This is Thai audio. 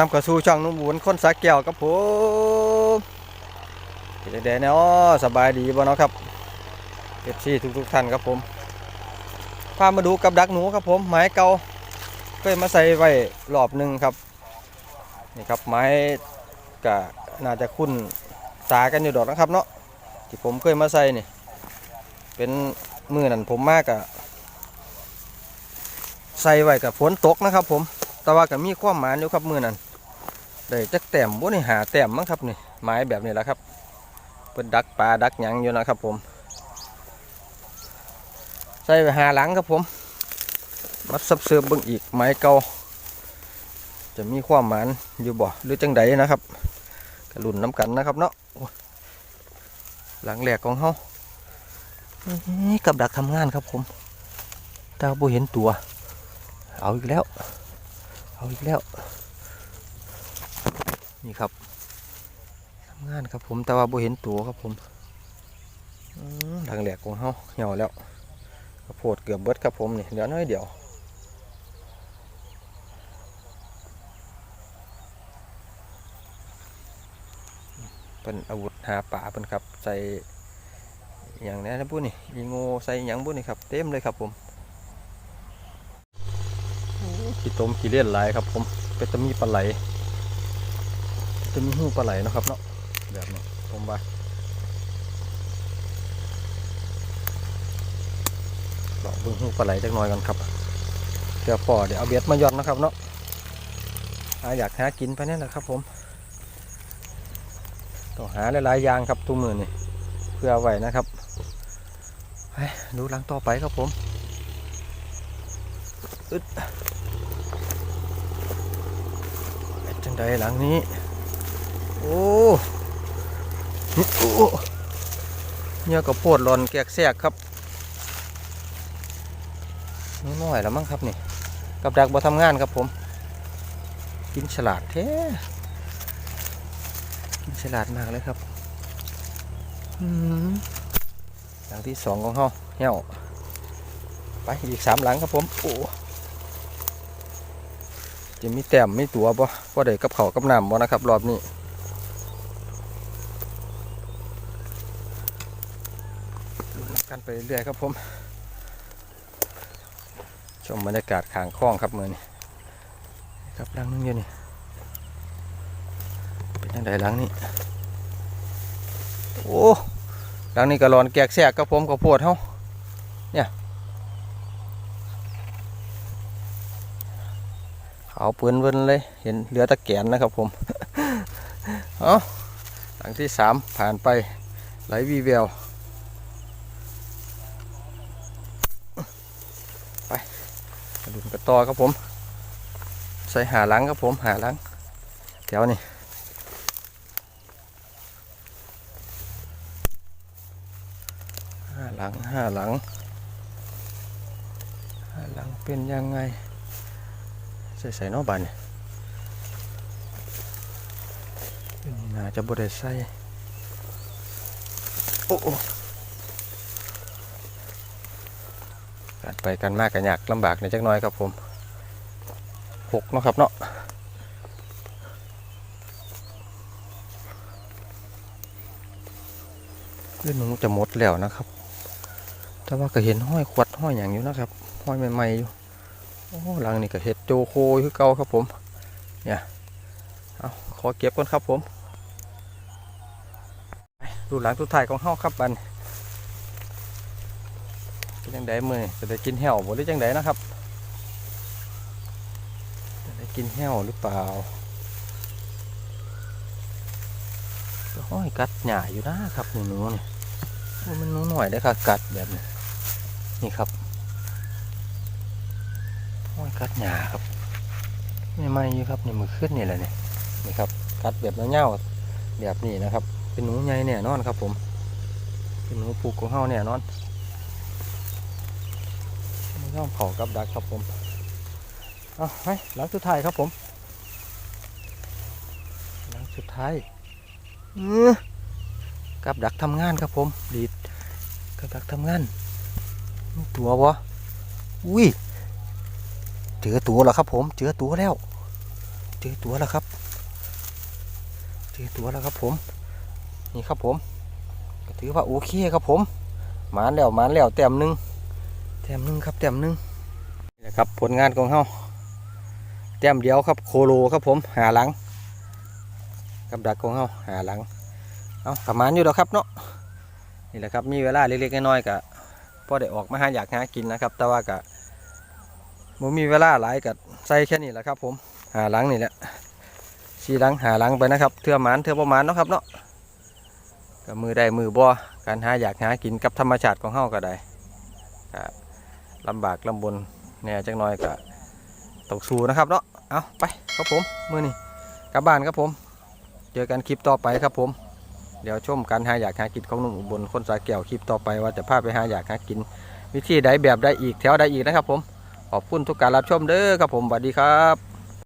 นำกระสู่ช่องนุ่มบุญคนสักแก้วครับผมเด็ดๆเนาะสบายดีบ่เนาะครับเอฟซีทุกๆท่านครับผมพามาดูกับดักหนูครับผมไม้เก่าเคยมาใส่ไว้รอบหนึ่งครับนี่ครับไม้ก็น่าจะคุ้นตากันอยู่ดอกนะครับเนาะที่ผมเคยมาใส่นี่เป็นมือนั่นผมมากอะใส่ไว้กับฝนตกนะครับผมแต่ว่าก็มีความหมายอยู่ครับมือนั้น ได้จักแต้มบ่นี่หาแต้มมั้งครับนี่ไม้แบบนี้แหละครับเป็นดักปลาดักหยังอยู่นะครับผมใส่ไปหาหลังครับผมมัดซับเสือเบิ่งอีกไม้เก่าจะมีความหมายอยู่บ่หรือจังใดนะครับกระลุ่นน้ำกันนะครับเนาะหลังแหลกของเฮานี่กับดักทำงานครับผมแต่ว่าบ่เห็นตัว เอาอีกแล้ว เอาอีกแล้ว นี่ครับทำงานครับผมแต่ว่าบ่เห็นตัวครับผมทางแหลกของเฮาเหี่ยวแล้วข้าวโพดเกือบเบิดครับผมนี่เหลือน้อยเดียวเป็นอาวุธหาป่าเป็นครับใส่อย่างนี้นะบุ้นี่อีโงใส่หยังบุ้นี่ครับเต็มเลยครับผมขี้ต้มขี้เลี้ยนหลายครับผมเป็นตะมีปลาไหล จะมีหูปลาไหลนะครับเนาะแบบนี้ผมว่าลองเบิ่งหูปลาไหลจักหน่อยกันครับเดี๋ยวพอเดี๋ยวเอาเบ็ดมาย่อนนะครับเนาะหาอยากหากินไปนี่แหละครับ ผมต้องหาหลายๆอย่างครับตุ้มือนี่เพื่อไว้นะครับดูหลังต่อไปครับผมอึดเป็นจังใดหลังนี้ โอ้โอ้เนี่ยก็โพดหลอนแกกแซกครับนี่น้อยแล้วมั้งครับนี่กับดักบ่ทำงานครับผม กินฉลาดแท้กินฉลาดมากเลยครับอืมหลังที่สองของเฮาเหี่ยวไปอีกสามหลังครับผมโอ้จะมีแต้มมีตัวบ่บ่าได้กับเขากับน้ำบ่นะครับ รอบนี้ลุ้น กันไปเรื่อยครับผม ชมบรรยากาศขางคลองครับมือนี่ครับหลังนึงอยู่นี่ เป็นยังไงหลังนี้โอ้หลังนี้ก็ร้อนแกกแสกครับผมกับปวดเฮาเอาปืนเวินเลย เห็นเหลือตะแกนนะครับผม เอาหลังที่สามผ่านไปไหลวีแววไปกระ ดุนกระตอครับผม ใส่หาหลังครับผมหาหลังแถวนี่ห้าหลังห้าหลังห้าหลังเป็นยังไง ใส่ใส่นอบานนี่น่าจะบได้ใส่โอ้ กันไปกันมากกันยากลำบากในจักน้อยครับผมหกเนาะครับเนาะเรื่องหนูจะหมดแล้วนะครับ แต่ว่าก็เห็นห้อยขวดห้อยอย่างอยู่นะครับ ห้อยใหม่ๆอยู่โอ้หลังนี่ก็เห็ดโจโคคือเก่าครับผม เนี่ยเอาขอเก็บก่อนครับผมดูหลังทุกถ่ายของเฮาครับบัน เป็นจังไดมือจะได้กินแห้วบ่หรือจังไดนะครับจะได้กินแห้วหรือเปล่าก็ห้อยกัดหน่าอยู่นะครับหนูหนูนี่โอ้มันหนูหน่อยได้ค่ะกัดแบบนี้นี่ครับห้อยกัดหญ้าครับนี่ไม่อยู่ครับนี่มือขึ้นนี่แหละเนี่ยนี่ครับกัดแบบเงี้ยวๆแบบนี้นะครับ เป็นหนูใหญ่แน่นอนครับผม เป็นหนูปูกของเฮาแน่นอน ไม่ต้องเผากับดักครับผมเอาไปหลังสุดท้ายครับผม หลังสุดท้ายอื้อกับดักทำงานครับผมดีดกับดักทำงานตัววะอุ้ยเจอตัวแล้วครับผม เจอตัวแล้ว เจอตัวแล้วครับ เจอตัวแล้วครับผม นี่ครับผมถือว่าโอเคครับผมหมานแล้วหมานแล้วแต้มหนึ่ง ต้มหนึ่งครับแต้มหนึ่งนี่แหละครับผลงานของเฮาแต้มเดียวครับโคโลครับผมหาหลังกับดักของเฮาหาหลังเอาประมาณอยู่แล้วครับเนาะนี่แหละครับมีเวลาเล็กๆน้อยๆกะพอได้ออกมาหาอยากหากินนะครับ แต่ว่ากะบ่มีเวลาหลายกะใส่แค่นี้แหละครับ ผมหาหลังนี่แหละสีหลังหาหลังไปนะครับเทือหมานเทือประมาณเนาะครับเนาะก็มือได้มือบ่การหาอยากหากินกับธรรมชาติของเฮาก็ได้ก็ ลำบากลำบนแน่จังน้อยก็ตกสูนะครับเนาะเอาไปครับผมมือนี่กลับบ้านครับผม เจอกันคลิปต่อไปครับผม เดี๋ยวชมการหาอยากหากินของหนุ่มอุบลคนสาแก้วคลิปต่อไปว่าจะพาไปหาอยากหากิน วิธีใดแบบใดอีกแถวใดอีกนะครับผมขอบคุณทุกการรับชมเด้อครับผมสวัสดีครับ